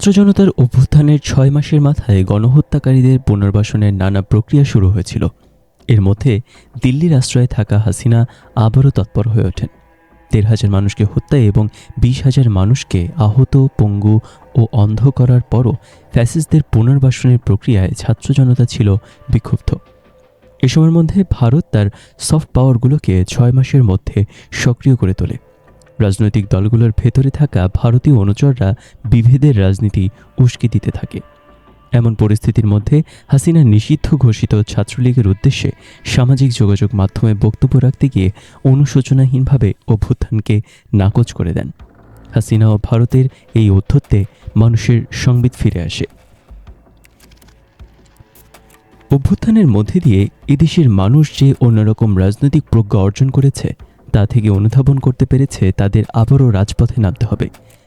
ছাত্র জনতার অভ্যুত্থানের ছয় মাসের মাথায় গণহত্যাকারীদের পুনর্বাসনের নানা প্রক্রিয়া শুরু হয়েছিল। এর মধ্যে দিল্লির আশ্রয়ে থাকা হাসিনা আবারও তৎপর হয়ে ওঠেন। দেড় হাজার মানুষকে হত্যা এবং বিশ হাজার মানুষকে আহত, পঙ্গু ও অন্ধ করার পরও ফ্যাসিস্টদের পুনর্বাসনের প্রক্রিয়ায় ছাত্র জনতা ছিল বিক্ষুব্ধ। এ সময়ের মধ্যে ভারত তার সফট পাওয়ারগুলোকে ছয় মাসের মধ্যে সক্রিয় করে তোলে। রাজনৈতিক দলগুলোর ভেতরে থাকা ভারতীয় অনুচররা বিভেদের রাজনীতি উস্কে দিতে থাকে। এমন পরিস্থিতির মধ্যে হাসিনা নিষিদ্ধ ঘোষিত ছাত্রলীগের উদ্দেশ্যে সামাজিক যোগাযোগ মাধ্যমে বক্তব্য রাখতে গিয়ে অনুশোচনাহীনভাবে অভ্যুত্থানকে নাকচ করে দেন। হাসিনা ও ভারতের এই অধ্যত্বে মানুষের সংবিত ফিরে আসে। অভ্যুত্থানের মধ্যে দিয়ে এদেশের মানুষ যে অন্যরকম রাজনৈতিক প্রজ্ঞা অর্জন করেছে তা থেকে অনুধাবন করতে পেরেছে তাদের আবারও রাজপথে নামতে হবে।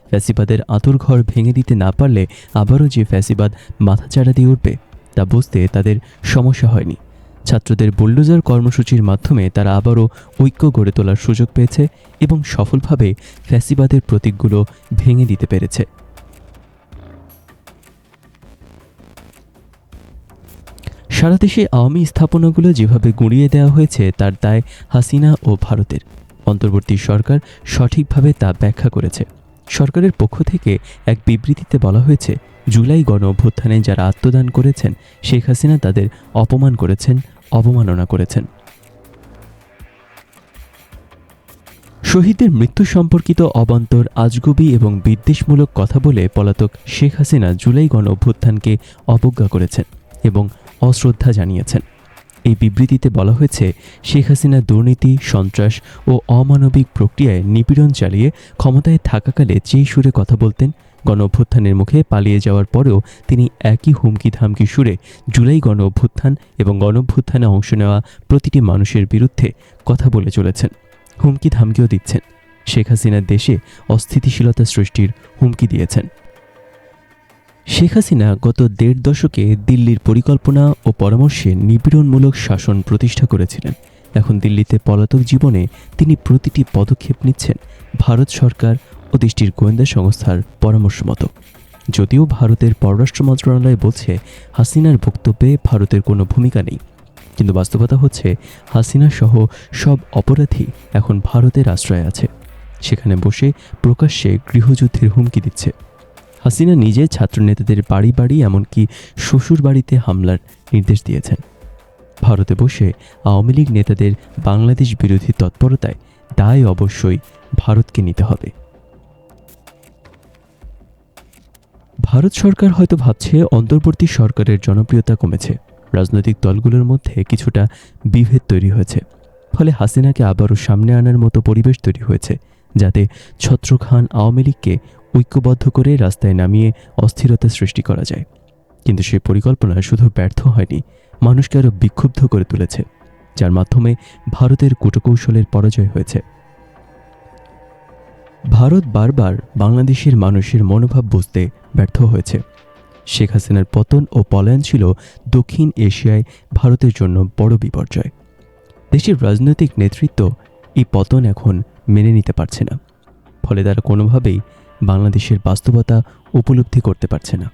ফ্যাসিবাদের আঁতুরঘর ভেঙে দিতে না পারলে আবারও যে ফ্যাসিবাদ মাথাচাড়া দিয়ে উঠবে, তা বুঝতে তাদের সমস্যা হয়নি। ছাত্রদের বুল্ডোজার কর্মসূচির মাধ্যমে তারা আবারও ঐক্য গড়ে তোলার সুযোগ পেয়েছে এবং সফলভাবে ফ্যাসিবাদের প্রতীকগুলো ভেঙে দিতে পেরেছে। সারা দেশে আওয়ামী স্থাপনাগুলো যেভাবে গুঁড়িয়ে দেওয়া হয়েছে, তার দায় হাসিনা ও ভারতের। অন্তর্বর্তী সরকার সঠিকভাবে তা ব্যাখ্যা করেছে। সরকারের পক্ষ থেকে এক বিবৃতিতে বলা হয়েছে, জুলাই গণ অভ্যুত্থানে যারা আত্মদান করেছেন, শেখ হাসিনা তাদের অপমান করেছেন, অবমাননা করেছেন। শহীদদের মৃত্যু সম্পর্কিত অবান্তর, আজগুবি এবং বিদ্বেষমূলক কথা বলে পলাতক শেখ হাসিনা জুলাই গণ অভ্যুত্থানকে অবজ্ঞা করেছেন এবং অশ্রদ্ধা জানিয়েছেন। এই বিবৃতিতে বলা হয়েছে, শেখ হাসিনা দুর্নীতি, সন্ত্রাস ও অমানবিক প্রক্রিয়ায় নিপীড়ন চালিয়ে ক্ষমতায় থাকাকালে যেই সুরে কথা বলতেন গণ অভ্যুত্থানের মুখে পালিয়ে যাওয়ার পরেও তিনি একই হুমকি ধামকি সুরে জুলাই গণ অভ্যুত্থান এবং গণ অভ্যুত্থানে অংশ নেওয়া প্রতিটি মানুষের বিরুদ্ধে কথা বলে চলেছেন হুমকি ধামকিও দিচ্ছেন। শেখ হাসিনার দেশে অস্থিতিশীলতা সৃষ্টির হুমকি দিয়েছেন। শেখ হাসিনা গত দেড় দশকে দিল্লির পরিকল্পনা ও পরামর্শে নিপীড়নমূলক শাসন প্রতিষ্ঠা করেছিলেন। এখন দিল্লিতে পলাতক জীবনে তিনি প্রতিটি পদক্ষেপ নিচ্ছেন ভারত সরকার ও দেশটির গোয়েন্দা সংস্থার পরামর্শ মতো। যদিও ভারতের পররাষ্ট্র মন্ত্রণালয় বলছে, হাসিনার বক্তব্যে ভারতের কোনো ভূমিকা নেই। কিন্তু বাস্তবতা হচ্ছে, হাসিনা সহ সব অপরাধী এখন ভারতের আশ্রয় আছে। সেখানে বসে প্রকাশ্যে গৃহযুদ্ধের হুমকি দিচ্ছে। হাসিনা নিজে ছাত্রনেতাদের বাড়ি বাড়ি, এমনকি শ্বশুর বাড়িতে হামলার নির্দেশ দিয়েছেন। ভারতে বসে আওয়ামী লীগ নেতাদের বাংলাদেশ বিরোধী তৎপরতায় দায় অবশ্যই ভারতকে নিতে হবে। ভারত সরকার হয়তো ভাবছে অন্তর্বর্তী সরকারের জনপ্রিয়তা কমেছে। রাজনৈতিক দলগুলোর মধ্যে কিছুটা বিভেদ তৈরি হয়েছে। ফলে হাসিনাকে আবারও সামনে আনার মতো পরিবেশ তৈরি হয়েছে, যাতে ছত্রখান আওয়ামী লীগকে ঐক্যবদ্ধ করে রাস্তায় নামিয়ে অস্থিরতা সৃষ্টি করা যায়। কিন্তু সেই পরিকল্পনা শুধু ব্যর্থ হয়নি, মানুষকে আরও বিক্ষুব্ধ করে তুলেছে, যার মাধ্যমে ভারতের কূটকৌশলের পরাজয় হয়েছে। ভারত বারবার বাংলাদেশের মানুষের মনোভাব বুঝতে ব্যর্থ হয়েছে। শেখ হাসিনার পতন ও পলায়ন ছিল দক্ষিণ এশিয়ায় ভারতের জন্য বড় বিপর্যয়। দেশের রাজনৈতিক নেতৃত্ব এই পতন এখন মেনে নিতে পারছে না। ফলে তারা কোনোভাবেই বাংলাদেশের বাস্তবতা উপলব্ধি করতে পারছে না।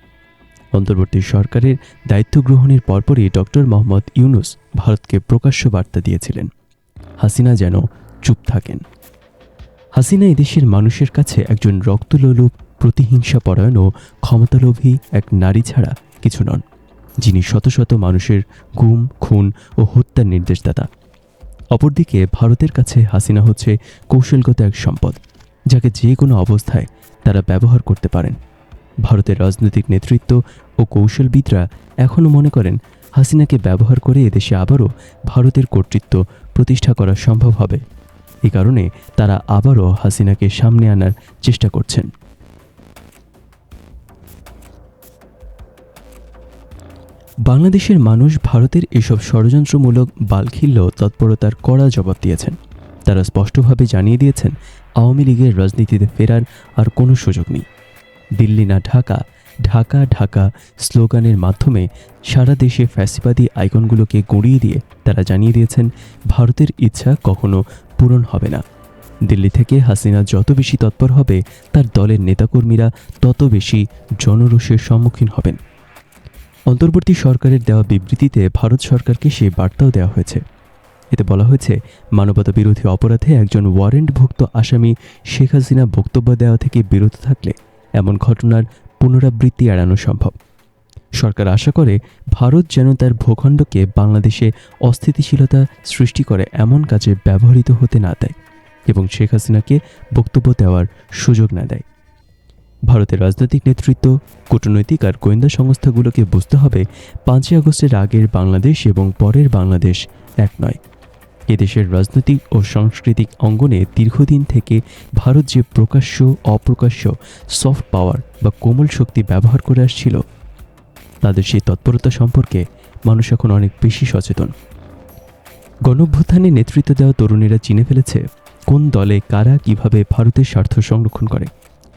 অন্তর্বর্তী সরকারের দায়িত্ব গ্রহণের পরপরই ডক্টর মোহাম্মদ ইউনুস ভারতকে প্রকাশ্য বার্তা দিয়েছিলেন। হাসিনা যেন চুপ থাকেন। হাসিনা এদেশের মানুষের কাছে একজন রক্তলোলুপ প্রতিহিংসা পরায়ণ ও ক্ষমতালোভী এক নারী ছাড়া কিছু নন, যিনি শত শত মানুষের গুম, খুন ও হত্যার নির্দেশদাতা। অপরদিকে ভারতের কাছে হাসিনা হচ্ছে কৌশলগত এক সম্পদ, যাকে যে কোনো অবস্থায় তারা ব্যবহার করতে পারেন। ভারতের রাজনৈতিক নেতৃত্ব ও কৌশলবিদরা এখনও মনে করেন হাসিনাকে ব্যবহার করে এদেশে আবারও ভারতের কর্তৃত্ব প্রতিষ্ঠা করা সম্ভব হবে। এ কারণে তারা আবারও হাসিনাকে সামনে আনার চেষ্টা করছেন। বাংলাদেশের মানুষ ভারতের এসব ষড়যন্ত্রমূলক বালখিল্য তৎপরতার কড়া জবাব দিয়েছেন। তারা স্পষ্টভাবে জানিয়ে দিয়েছেন, আওয়ামী লীগের রাজনীতিতে ফেরার আর কোনো সুযোগ নেই। দিল্লি না ঢাকা ঢাকা ঢাকা স্লোগানের মাধ্যমে সারা দেশে ফ্যাসিবাদী আইকনগুলোকে গড়িয়ে দিয়ে তারা জানিয়ে দিয়েছেন, ভারতের ইচ্ছা কখনো পূরণ হবে না। দিল্লি থেকে হাসিনা যত বেশি তৎপর হবে, তার দলের নেতাকর্মীরা তত বেশি জনরোষের সম্মুখীন হবেন। অন্তর্বর্তী সরকারের দেওয়া বিবৃতিতে ভারত সরকারকে সে বার্তাও দেওয়া হয়েছে। এতে বলা হয়েছে মানবতা বিরোধী অপরাধে একজন ওয়ারেন্টভুক্ত আসামি শেখ হাসিনা বক্তব্য দেওয়া থেকে বিরত থাকলে এমন ঘটনার পুনরাবৃত্তি এড়ানো সম্ভব। সরকার আশা করে, ভারত যেন তার ভূখণ্ডকে বাংলাদেশে অস্থিতিশীলতা সৃষ্টি করে এমন কাজে ব্যবহৃত হতে না দেয় এবং শেখ হাসিনাকে বক্তব্য দেওয়ার সুযোগ না দেয়। ভারতের রাজনৈতিক নেতৃত্ব, কূটনৈতিক আর গোয়েন্দা সংস্থাগুলোকে বুঝতে হবে, পাঁচই আগস্টের আগের বাংলাদেশ এবং পরের বাংলাদেশ এক নয়। এদেশের রাজনৈতিক ও সাংস্কৃতিক অঙ্গনে দীর্ঘদিন থেকে ভারত যে প্রকাশ্য, অপ্রকাশ্য সফট পাওয়ার বা কোমল শক্তি ব্যবহার করে আসছিল, তাদের সেই তৎপরতা সম্পর্কে মানুষ এখন অনেক বেশি সচেতন। গণভ্যুত্থানে নেতৃত্ব দেওয়া তরুণীরা চিনে ফেলেছে কোন দলে কারা কীভাবে ভারতের স্বার্থ সংরক্ষণ করে।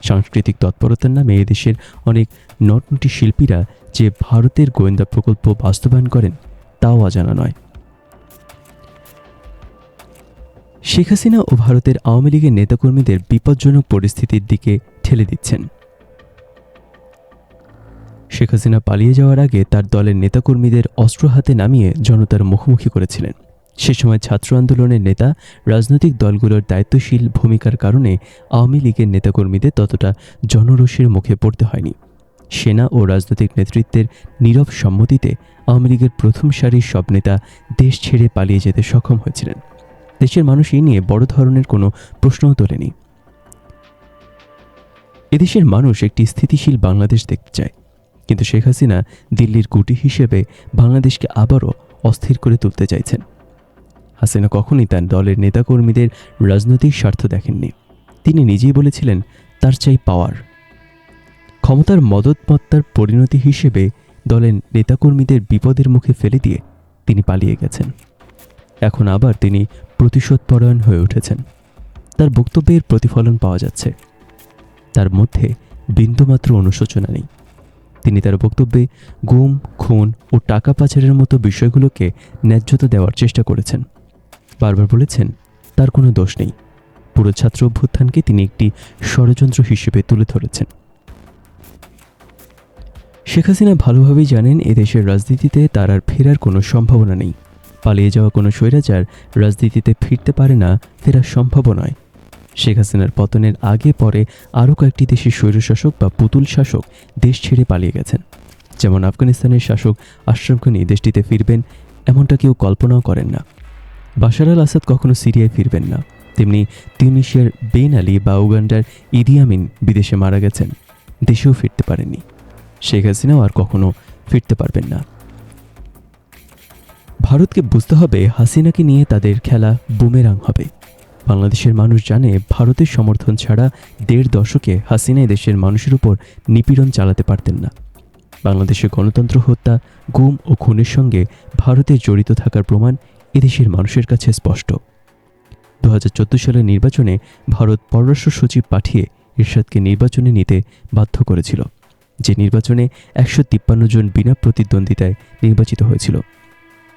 সাংস্কৃতিক তৎপরতার নামে এদেশের অনেক নটনটি শিল্পীরা যে ভারতের গোয়েন্দা প্রকল্প বাস্তবায়ন করেন, তাও অজানা নয়। শেখ হাসিনা ও ভারতের আওয়ামী লীগের নেতাকর্মীদের বিপজ্জনক পরিস্থিতির দিকে ঠেলে দিচ্ছেন। শেখ হাসিনা পালিয়ে যাওয়ার আগে তার দলের নেতাকর্মীদের অস্ত্র হাতে নামিয়ে জনতার মুখোমুখি করেছিলেন। সে সময় ছাত্র আন্দোলনের নেতা, রাজনৈতিক দলগুলোর দায়িত্বশীল ভূমিকার কারণে আওয়ামী লীগের নেতাকর্মীদের ততটা জনরোষের মুখে পড়তে হয়নি। সেনা ও রাজনৈতিক নেতৃত্বের নীরব সম্মতিতে আওয়ামী লীগের প্রথম সারির সব নেতা দেশ ছেড়ে পালিয়ে যেতে সক্ষম হয়েছিলেন। দেশের মানুষ এই নিয়ে বড় ধরনের কোনো প্রশ্নও তোলেনি। এদেশের মানুষ একটি স্থিতিশীল বাংলাদেশ দেখতে চায়, কিন্তু শেখ হাসিনা দিল্লির গুটি হিসেবে বাংলাদেশকে আবারও অস্থির করে তুলতে চাইছেন। হাসিনা কখনই তার দলের নেতাকর্মীদের রাজনৈতিক স্বার্থ দেখেননি। তিনি নিজেই বলেছিলেন, তার চাই পাওয়ার। ক্ষমতার মদতমত্তার পরিণতি হিসেবে দলের নেতাকর্মীদের বিপদের মুখে ফেলে দিয়ে তিনি পালিয়ে গেছেন। এখন আবার তিনি প্রতিশোধপরায়ণ হয়ে উঠেছেন। তার বক্তব্যের প্রতিফলন পাওয়া যাচ্ছে। তার মধ্যে বিন্দুমাত্র অনুশোচনা নেই। তিনি তার বক্তব্যে গুম, খুন ও টাকা পাচারের মতো বিষয়গুলোকে ন্যায্যতা দেওয়ার চেষ্টা করেছেন। বারবার বলেছেন, তার কোনো দোষ নেই। পুরো ছাত্র অভ্যুত্থানকে তিনি একটি ষড়যন্ত্র হিসেবে তুলে ধরেছেন। শেখ হাসিনা ভালোভাবেই জানেন এদেশের রাজনীতিতে তার আর ফেরার কোনো সম্ভাবনা নেই। পালিয়ে যাওয়া কোনো স্বৈরাচার রাজনীতিতে ফিরতে পারে না ফেরা সম্ভব নয়। শেখ হাসিনার পতনের আগে পরে আরও কয়েকটি দেশের স্বৈরশাসক বা পুতুল শাসক দেশ ছেড়ে পালিয়ে গেছেন। যেমন আফগানিস্তানের শাসক আশরাফ গনি দেশটিতে ফিরবেন, এমনটা কেউ কল্পনাও করেন না। বাশার আল আসাদ কখনো সিরিয়ায় ফিরবেন না। তেমনি তিউনিশিয়ার বেন আলী বা উগান্ডার ইদি আমিন বিদেশে মারা গেছেন, দেশেও ফিরতে পারেননি। শেখ হাসিনাও আর কখনো ফিরতে পারবেন না। ভারতকে বুঝতে হবে হাসিনাকে নিয়ে তাদের খেলা বুমেরাং হবে। বাংলাদেশের মানুষ জানে ভারতের সমর্থন ছাড়া দেড় দশকে হাসিনা দেশের মানুষের উপর নিপীড়ন চালাতে পারতেন না। বাংলাদেশের গণতন্ত্র হত্যা, গুম ও খুনের সঙ্গে ভারতে জড়িত থাকার প্রমাণ এদেশের মানুষের কাছে স্পষ্ট। দু হাজার চোদ্দ সালের নির্বাচনে ভারত পররাষ্ট্র সচিব পাঠিয়ে ইরশাদকে নির্বাচনে নিতে বাধ্য করেছিল, যে নির্বাচনে একশো তিপ্পান্ন জন বিনা প্রতিদ্বন্দ্বিতায় নির্বাচিত হয়েছিল।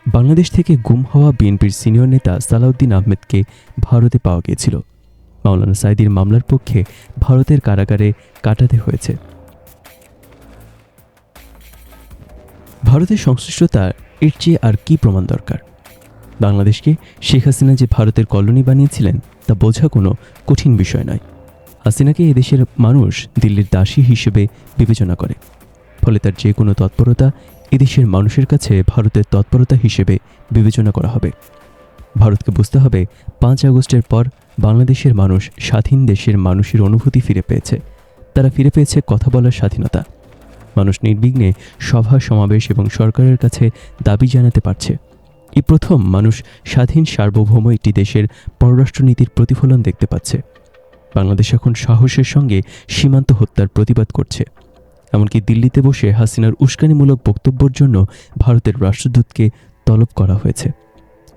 বাংলাদেশ থেকে গুম হওয়া বিএনপির সিনিয়র নেতা সালাউদ্দিন আহমেদকে ভারতে পাওয়া গিয়েছিল। মাওলানা সাইদির মামলার পক্ষে ভারতের কারাগারে কাটাতে হয়েছে। ভারতের সংশ্লিষ্টতা এর চেয়ে আর কি প্রমাণ দরকার? বাংলাদেশকে শেখ হাসিনা যে ভারতের কলোনি বানিয়েছিলেন, তা বোঝা কোনো কঠিন বিষয় নয়। হাসিনাকে এদেশের মানুষ দিল্লির দাসী হিসেবে বিবেচনা করে। ফলে তার যে কোনো তৎপরতা এদেশের মানুষের কাছে ভারতের তৎপরতা হিসেবে বিবেচনা করা হবে। ভারতকে বুঝতে হবে, পাঁচ আগস্টের পর বাংলাদেশের মানুষ স্বাধীন দেশের মানুষের অনুভূতি ফিরে পেয়েছে। তারা ফিরে পেয়েছে কথা বলার স্বাধীনতা। মানুষ নির্বিঘ্নে সভা, সমাবেশ এবং সরকারের কাছে দাবি জানাতে পারছে। এই প্রথম মানুষ স্বাধীন সার্বভৌম একটি দেশের পররাষ্ট্রনীতির প্রতিফলন দেখতে পাচ্ছে। বাংলাদেশ এখন সাহসের সঙ্গে সীমান্ত হত্যার প্রতিবাদ করছে। এমনকি দিল্লিতে বসে হাসিনার উস্কানিমূলক বক্তব্যের জন্য ভারতের রাষ্ট্রদূতকে তলব করা হয়েছে।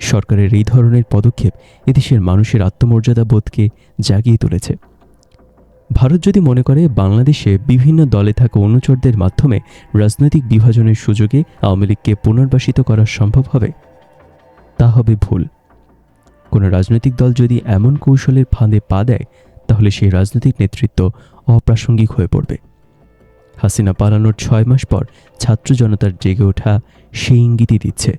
সরকারের এই ধরনের পদক্ষেপ এদেশের মানুষের আত্মমর্যাদা বোধকে জাগিয়ে তুলেছে। ভারত যদি মনে করে বাংলাদেশে বিভিন্ন দলে থাকা অনুচরদের মাধ্যমে রাজনৈতিক বিভাজনের সুযোগে আওয়ামী লীগকে পুনর্বাসিত করা সম্ভব হবে, তা হবে ভুল। কোনো রাজনৈতিক দল যদি এমন কৌশলের ফাঁদে পা দেয়, তাহলে সেই রাজনৈতিক নেতৃত্ব অপ্রাসঙ্গিক হয়ে পড়বে। হাসিনা পালানোর ছয় মাস পর ছাত্র জনতার জেগে ওঠা সেই ইঙ্গিতই দিচ্ছে।